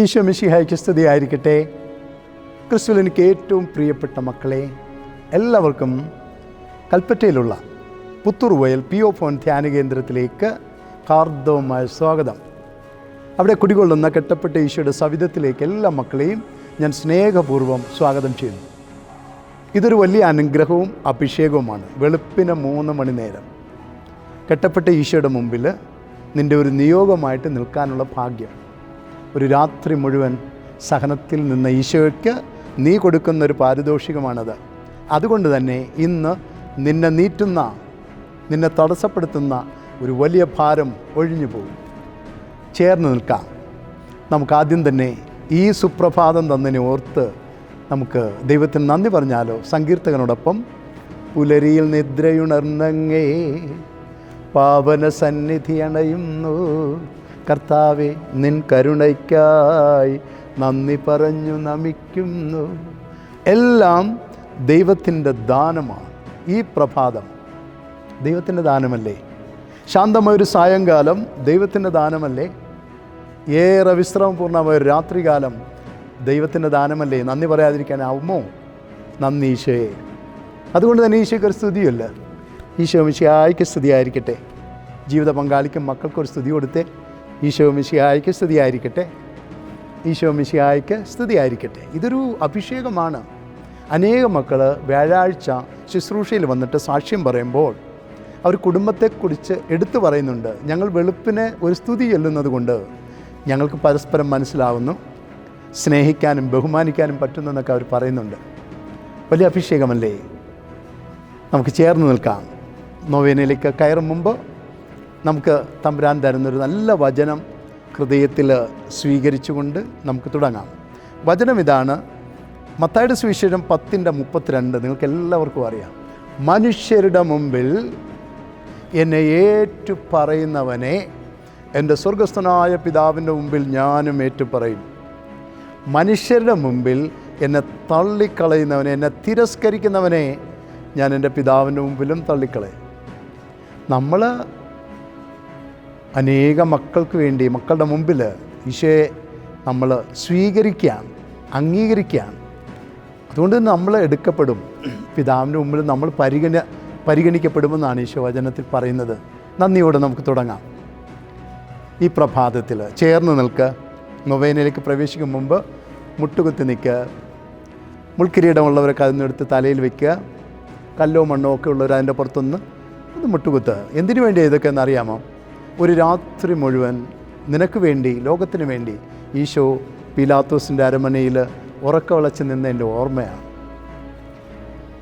ഈശോ മിശിഹായ്ക്ക് സ്തുതിയായിരിക്കട്ടെ ക്രിസ്തുവിൽ എനിക്ക് ഏറ്റവും പ്രിയപ്പെട്ട മക്കളെ എല്ലാവർക്കും കൽപ്പറ്റയിലുള്ള പുത്തൂർ വയൽ പി ഒ ഫോൺ ധ്യാന കേന്ദ്രത്തിലേക്ക് ഹാർദവമായ സ്വാഗതം. അവിടെ കുടികൊള്ളുന്ന കെട്ടപ്പെട്ട ഈശോയുടെ സവിധത്തിലേക്ക് എല്ലാ മക്കളെയും ഞാൻ സ്നേഹപൂർവം സ്വാഗതം ചെയ്യുന്നു. ഇതൊരു വലിയ അനുഗ്രഹവും അഭിഷേകവുമാണ്. വെളുപ്പിന് മൂന്ന് മണി നേരം. കെട്ടപ്പെട്ട ഈശോയുടെ മുമ്പിൽ നിന്റെ ഒരു നിയോഗമായിട്ട് നിൽക്കാനുള്ള ഭാഗ്യം. ഒരു രാത്രി മുഴുവൻ സഹനത്തിൽ നിന്ന ഈശോയ്ക്ക് നീ കൊടുക്കുന്ന ഒരു പാരിതോഷികമാണത്. അതുകൊണ്ട് തന്നെ ഇന്ന് നിന്നെ നീറ്റുന്ന നിന്നെ തടസ്സപ്പെടുത്തുന്ന ഒരു വലിയ ഭാരം ഒഴിഞ്ഞു പോകും. ചേർന്ന് നിൽക്കാം. നമുക്ക് ആദ്യം തന്നെ ഈ സുപ്രഭാതം തന്നതിനെ ഓർത്ത് നമുക്ക് ദൈവത്തിന് നന്ദി പറഞ്ഞാലോ? സങ്കീർത്തകനോടൊപ്പം പുലരിയിൽ നിദ്രയുണർന്നങ്ങേ പാവന സന്നിധി അണയുന്നു. കർത്താവെ നിൻ കരുണയ്ക്കായി നന്ദി പറഞ്ഞു നമിക്കുന്നു. എല്ലാം ദൈവത്തിന്റെ ദാനമാണ്. ഈ പ്രഭാതം ദൈവത്തിന്റെ ദാനമല്ലേ? ശാന്തമായൊരു സായങ്കാലം ദൈവത്തിന്റെ ദാനമല്ലേ? ഏറെ വിശ്രമപൂർണമായ രാത്രികാലം ദൈവത്തിന്റെ ദാനമല്ലേ? നന്ദി പറയാതിരിക്കാനാവുമോ? നന്ദി ഈശോയെ. അതുകൊണ്ട് തന്നെ ഈശോയ്ക്ക് ഒരു സ്തുതിയല്ല ഈശോ മിശിഹായ്ക്ക് സ്തുതിയായിരിക്കട്ടെ. ജീവിത പങ്കാളിക്കും മക്കൾക്കൊരു സ്തുതി കൊടുത്തേ. ഈശോ മിശിഹായ്ക്ക് സ്തുതിയായിരിക്കട്ടെ. ഈശോ മിശിഹായ്ക്ക് സ്തുതിയായിരിക്കട്ടെ. ഇതൊരു അഭിഷേകമാണ്. അനേക മക്കൾ വ്യാഴാഴ്ച ശുശ്രൂഷയിൽ വന്നിട്ട് സാക്ഷ്യം പറയുമ്പോൾ അവർ കുടുംബത്തെക്കുറിച്ച് എടുത്തു പറയുന്നുണ്ട്. ഞങ്ങൾ വെളുപ്പിനെ ഒരു സ്തുതി ചെല്ലുന്നത് കൊണ്ട് ഞങ്ങൾക്ക് പരസ്പരം മനസ്സിലാവുന്നു. സ്നേഹിക്കാനും ബഹുമാനിക്കാനും പറ്റുന്നെന്നൊക്കെ അവർ പറയുന്നുണ്ട്. വലിയ അഭിഷേകമല്ലേ? നമുക്ക് ചേർന്ന് നിൽക്കാം. നോവേനയിലേക്ക് കയറും മുമ്പ് നമുക്ക് തമ്പുരാൻ തരുന്നൊരു നല്ല വചനം ഹൃദയത്തിൽ സ്വീകരിച്ചുകൊണ്ട് നമുക്ക് തുടങ്ങാം. വചനം ഇതാണ് മത്തായുടെ സുവിശേഷം പത്തിന്റെ മുപ്പത്തിരണ്ട്. നിങ്ങൾക്ക് എല്ലാവർക്കും അറിയാം. മനുഷ്യരുടെ മുമ്പിൽ എന്നെ ഏറ്റു പറയുന്നവനെ എന്റെ സ്വർഗസ്ഥനായ പിതാവിന്റെ മുമ്പിൽ ഞാനും ഏറ്റുപറയും. മനുഷ്യരുടെ മുമ്പിൽ എന്നെ തള്ളിക്കളയുന്നവനെ എന്നെ തിരസ്കരിക്കുന്നവനെ ഞാൻ എന്റെ പിതാവിന്റെ മുമ്പിലും തള്ളിക്കളയും. നമ്മൾ അനേക മക്കൾക്ക് വേണ്ടി മക്കളുടെ മുമ്പിൽ ഈശോയെ നമ്മൾ സ്വീകരിക്കുകയാണ് അംഗീകരിക്കുകയാണ് അതുകൊണ്ട് നമ്മൾ എടുക്കപ്പെടും. പിതാവിന്റെ മുമ്പിൽ നമ്മൾ പരിഗണ പരിഗണിക്കപ്പെടുമെന്നാണ് ഈശോ വചനത്തിൽ പറയുന്നത്. നന്ദിയോടെ നമുക്ക് തുടങ്ങാം. ഈ പ്രഭാതത്തിൽ ചേർന്ന് നിൽക്കുക നൊവേനയിലേക്ക് പ്രവേശിക്കും മുമ്പ് മുട്ടുകുത്തി നിൽക്കുക മുൾക്കിരീടമുള്ളവരൊക്കെ അതിനെടുത്ത് തലയിൽ വെക്കുക കല്ലോ മണ്ണോ ഒക്കെ ഉള്ളവർ അതിന്റെ പുറത്തുനിന്ന് ഒന്ന് മുട്ടുകുത്ത്. എന്തിനു വേണ്ടി ഇതൊക്കെ എന്നറിയാമോ ഒരു രാത്രി മുഴുവൻ നിനക്ക് വേണ്ടി ലോകത്തിന് വേണ്ടി ഈശോ പീലാത്തോസിന്റെ അരമനയിൽ ഉറക്ക വിളച്ച് നിന്നതിന്റെ ഓർമ്മയാണ്.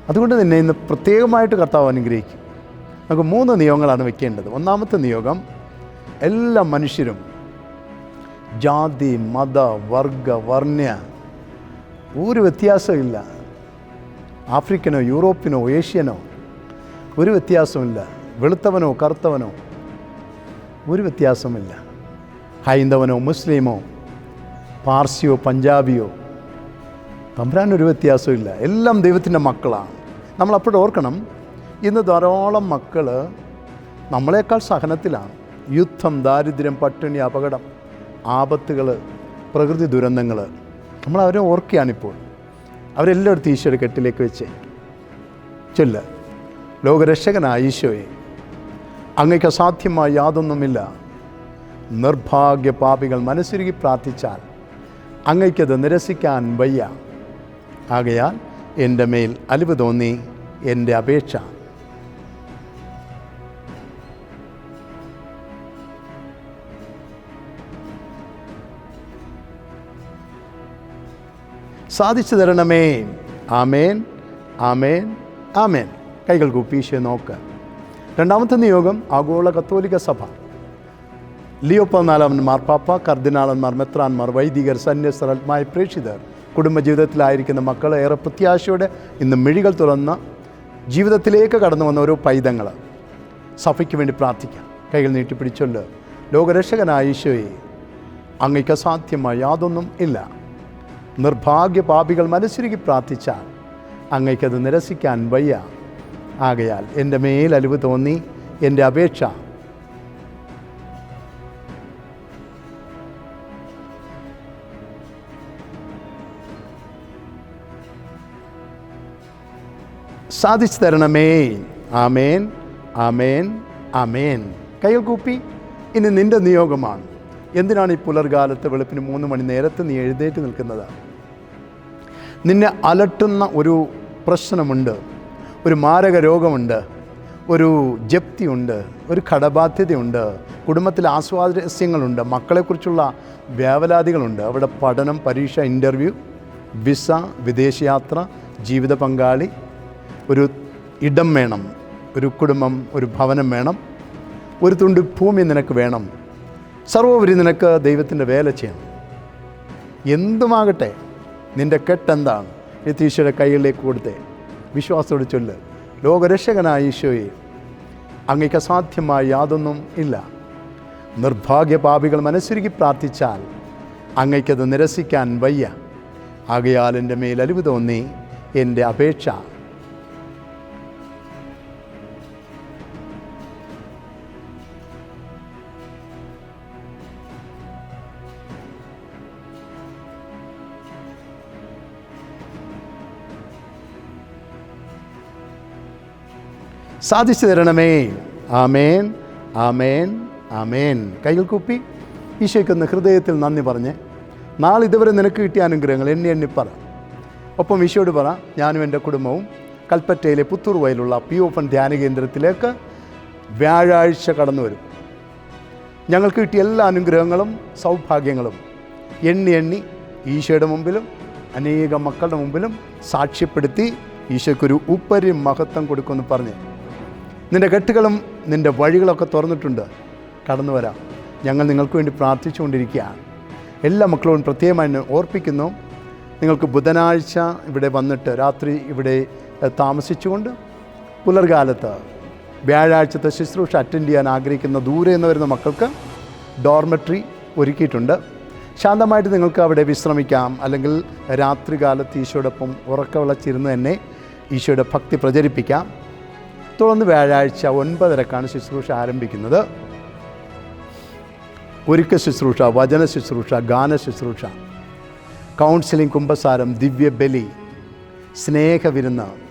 അതുകൊണ്ട് തന്നെ ഇന്ന് പ്രത്യേകമായിട്ട് കർത്താവ് അനുഗ്രഹിക്കും. നമുക്ക് മൂന്ന് നിയോഗങ്ങളാണ് വെക്കേണ്ടത്. ഒന്നാമത്തെ നിയോഗം എല്ലാ മനുഷ്യരും ജാതി മത വർഗ വർണ ഒരു വ്യത്യാസമില്ല ആഫ്രിക്കനോ യൂറോപ്പിനോ ഏഷ്യനോ ഒരു വ്യത്യാസമില്ല വെളുത്തവനോ കറുത്തവനോ ഒരു വ്യത്യാസമില്ല ഹൈന്ദവനോ മുസ്ലിമോ പാർസിയോ പഞ്ചാബിയോ തമ്പുരാൻ ഒരു വ്യത്യാസമില്ല എല്ലാം ദൈവത്തിന്റെ മക്കളാണ്. നമ്മൾ അപ്പോഴും ഓർക്കണം ഇന്ന് ധാരാളം മക്കൾ നമ്മളെക്കാൾ സഹനത്തിലാണ്. യുദ്ധം ദാരിദ്ര്യം പട്ടിണി അപകടം ആപത്തുകൾ പ്രകൃതി ദുരന്തങ്ങൾ നമ്മൾ അവരെ ഓർക്കുകയാണിപ്പോൾ അവരെല്ലായിടത്തും ഈശോയുടെ കെട്ടിലേക്ക് വെച്ച്. ചൊല്ല. ലോകരക്ഷകനായ ഈശോയെ. അങ്ങയ്ക്ക് അസാധ്യമായ യാതൊന്നുമില്ല. നിർഭാഗ്യ പാപികൾ മനസ്സിരുകി പ്രാർത്ഥിച്ചാൽ അങ്ങയ്ക്കത് നിരസിക്കാൻ വയ്യ. ആകയാൽ എന്റെ മേൽ അലിവ് തോന്നി എന്റെ അപേക്ഷ. സാധിച്ചു തരണമേ. ആമേൻ ആമേൻ ആമേൻ. കൈകൾ കൂപ്പീശെ നോക്ക്. രണ്ടാമത്തെ നിയോഗം ആഗോള കത്തോലിക്ക സഭ. ലിയോ പതിനാലാമൻ മാർപ്പാപ്പ കർദിനാളന്മാർ മെത്രാന്മാർ വൈദികർ സന്യസ്തർ ആത്മായ പ്രേക്ഷിതർ കുടുംബജീവിതത്തിലായിരിക്കുന്ന മക്കൾ ഏറെ പ്രത്യാശയോടെ ഇന്ന് മിഴികൾ തുറന്ന ജീവിതത്തിലേക്ക് കടന്നു വന്ന ഓരോ പൈതങ്ങൾ സഭയ്ക്ക് വേണ്ടി പ്രാർത്ഥിക്കാം. കൈകൾ നീട്ടിപ്പിടിച്ചൊല്ല് ലോകരക്ഷകനായ ഈശോയെ അങ്ങയ്ക്ക് അസാധ്യമായ യാതൊന്നും ഇല്ല. നിർഭാഗ്യ പാപികൾ മനസ്സിരുകി പ്രാർത്ഥിച്ചാൽ അങ്ങയ്ക്കത് നിരസിക്കാൻ വയ്യ. ആകയാൽ എന്റെ മേൽ തോന്നി എന്റെ അപേക്ഷ. സാധിച്ചു തരണമേ. ആമേൻ ആമേൻ ആമേൻ. കയ്യിൽ കൂപ്പി ഇനി നിന്റെ നിയോഗമാണ്. എന്തിനാണ് ഈ പുലർകാലത്ത് വെളുപ്പിന് മൂന്ന് മണി നേരത്ത് നീ എഴുന്നേറ്റ് നിൽക്കുന്നത്? നിന്നെ അലട്ടുന്ന ഒരു പ്രശ്നമുണ്ട്. ഒരു മാരക രോഗമുണ്ട് ഒരു ജപ്തിയുണ്ട് ഒരു കടബാധ്യതയുണ്ട് കുടുംബത്തിൽ ആസ്വാദസ്യങ്ങളുണ്ട് മക്കളെക്കുറിച്ചുള്ള വ്യാവലാതികളുണ്ട്. അവിടെ പഠനം പരീക്ഷ ഇന്റർവ്യൂ വിസ വിദേശയാത്ര ജീവിത പങ്കാളി ഒരു ഇടം വേണം ഒരു കുടുംബം ഒരു ഭവനം വേണം ഒരു തുണ്ട് ഭൂമി നിനക്ക് വേണം സർവോപരി നിനക്ക് ദൈവത്തിന്റെ വേല ചെയ്യണം. എന്തുമാകട്ടെ നിന്റെ കെട്ടെന്താണ്? യതീശയുടെ കൈകളിലേക്ക് കൊടുത്തേ. വിശ്വാസത്തോട് ചൊല്ല്. ലോകരക്ഷകനായ ഈശോയെ അങ്ങേക്ക് അസാധ്യമായി യാതൊന്നും ഇല്ല. നിർഭാഗ്യ പാപികൾ മനസ്സുരുക്കി പ്രാർത്ഥിച്ചാൽ അങ്ങയ്ക്കത് നിരസിക്കാൻ വയ്യ. ആകയാൽ എന്റെ മേൽ അലിവ് തോന്നി എന്റെ അപേക്ഷ സാധിച്ചു തരണമേ. ആമേൻ ആമേൻ ആമേൻ. കൈകൾ കുപ്പി ഈശോയ്ക്കൊന്ന് ഹൃദയത്തിൽ നന്ദി പറഞ്ഞ് നാളെ ഇതുവരെ നിനക്ക് കിട്ടിയ അനുഗ്രഹങ്ങൾ എണ്ണി എണ്ണി പറ. ഒപ്പം ഈശോട് പറ ഞാനും എന്റെ കുടുംബവും കൽപ്പറ്റയിലെ പുത്തൂർ വയലുള്ള പി ഓപ്പൺ ധ്യാന കേന്ദ്രത്തിലേക്ക് വ്യാഴാഴ്ച കടന്നു വരും. ഞങ്ങൾക്ക് കിട്ടിയ എല്ലാ അനുഗ്രഹങ്ങളും സൗഭാഗ്യങ്ങളും എണ്ണി എണ്ണി ഈശോയുടെ മുമ്പിലും അനേകം മക്കളുടെ മുമ്പിലും സാക്ഷ്യപ്പെടുത്തി ഈശോയ്ക്കൊരു ഉപരി മഹത്വം കൊടുക്കുമെന്ന് പറഞ്ഞ് നിന്റെ കെട്ടുകളും നിന്റെ വഴികളൊക്കെ തുറന്നിട്ടുണ്ട്. കടന്നു വരാം. ഞങ്ങൾ നിങ്ങൾക്ക് വേണ്ടി പ്രാർത്ഥിച്ചുകൊണ്ടിരിക്കുകയാണ് എല്ലാ മക്കളോടും പ്രത്യേകമായി ഓർപ്പിക്കുന്നു. നിങ്ങൾക്ക് ബുധനാഴ്ച ഇവിടെ വന്നിട്ട് രാത്രി ഇവിടെ താമസിച്ചുകൊണ്ട് പുലർകാലത്ത് വ്യാഴാഴ്ചത്തെ ശുശ്രൂഷ അറ്റൻഡ് ചെയ്യാൻ ആഗ്രഹിക്കുന്ന ദൂരെ നിന്ന് വരുന്ന മക്കൾക്ക് ഡോർമെട്രി ഒരുക്കിയിട്ടുണ്ട്. ശാന്തമായിട്ട് നിങ്ങൾക്ക് അവിടെ വിശ്രമിക്കാം. അല്ലെങ്കിൽ രാത്രികാലത്ത് ഈശോടൊപ്പം ഉറക്കവിളച്ചിരുന്ന് തന്നെ ഈശോയുടെ ഭക്തി പ്രചരിപ്പിക്കാം. തുടർന്ന് വ്യാഴാഴ്ച ഒൻപതരക്കാണ് ശുശ്രൂഷ ആരംഭിക്കുന്നത്. ഒരുക്ക ശുശ്രൂഷ വചന ശുശ്രൂഷ ഗാന ശുശ്രൂഷ കൗൺസിലിംഗ് കുംഭസാരം ദിവ്യബലി സ്നേഹവിരുന്ന്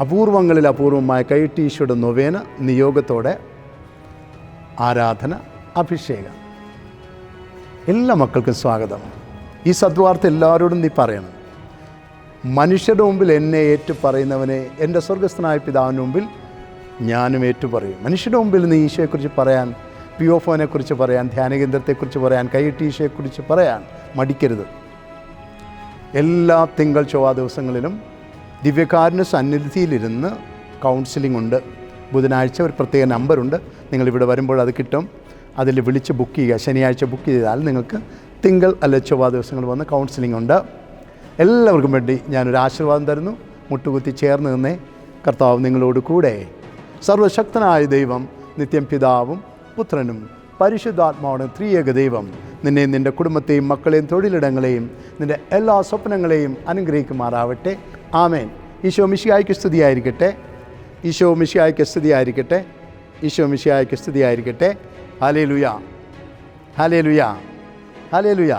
അപൂർവങ്ങളിൽ അപൂർവമായ കൈട്ടീശയുടെ നൊവേന നിയോഗത്തോടെ ആരാധന അഭിഷേകം. എല്ലാ മക്കൾക്കും സ്വാഗതം. ഈ സദ്വാർത്ത എല്ലാവരോടും നീ പറയണം. മനുഷ്യരുടെ മുമ്പിൽ എന്നെ ഏറ്റു പറയുന്നവനെ എന്റെ സ്വർഗസ്ഥനായ പിതാവിന്റെ മുമ്പിൽ ഞാനും ഏറ്റു പറയും മനുഷ്യരുടെ മുമ്പിൽ നിന്ന് ഈശോയെക്കുറിച്ച് പറയാൻ പി ഒ ഫോനെക്കുറിച്ച് പറയാൻ ധ്യാനകേന്ദ്രത്തെക്കുറിച്ച് പറയാൻ കൈയിട്ട് ഈശോയെക്കുറിച്ച് പറയാൻ മടിക്കരുത്. എല്ലാ തിങ്കൾ ചൊവ്വ ദിവസങ്ങളിലും ദിവ്യകാരന് സന്നിധിയിലിരുന്ന് കൗൺസിലിംഗ് ഉണ്ട്. ബുധനാഴ്ച ഒരു പ്രത്യേക നമ്പറുണ്ട്. നിങ്ങളിവിടെ വരുമ്പോൾ അത് കിട്ടും. അതിൽ വിളിച്ച് ബുക്ക് ചെയ്യുക. ശനിയാഴ്ച ബുക്ക് ചെയ്താൽ നിങ്ങൾക്ക് തിങ്കൾ അല്ല ചൊവ്വ ദിവസങ്ങൾ വന്ന് കൗൺസിലിംഗ് ഉണ്ട്. എല്ലാവർക്കും വേണ്ടി ഞാനൊരു ആശീർവാദം തരുന്നു. മുട്ടുകുത്തി ചേർന്ന് നിന്നേ. കർത്താവ് നിങ്ങളോട് കൂടെ. സർവശക്തനായ ദൈവം നിത്യം പിതാവും പുത്രനും പരിശുദ്ധാത്മാവാണ് ത്രിയേക ദൈവം നിന്നെയും നിന്റെ കുടുംബത്തെയും മക്കളെയും തൊഴിലിടങ്ങളെയും നിന്റെ എല്ലാ സ്വപ്നങ്ങളെയും അനുഗ്രഹിക്കുമാറാവട്ടെ. ആമേൻ. ഈശോ മിഷിയായ്ക്ക് സ്തുതിയായിരിക്കട്ടെ. ഈശോ മിഷിയായ്ക്ക് സ്തുതിയായിരിക്കട്ടെ. ഈശോ മിഷിയായ്ക്ക് സ്തുതിയായിരിക്കട്ടെ. ഹലേ ലുയാ ഹലേ ലുയാ ഹലേ ലുയ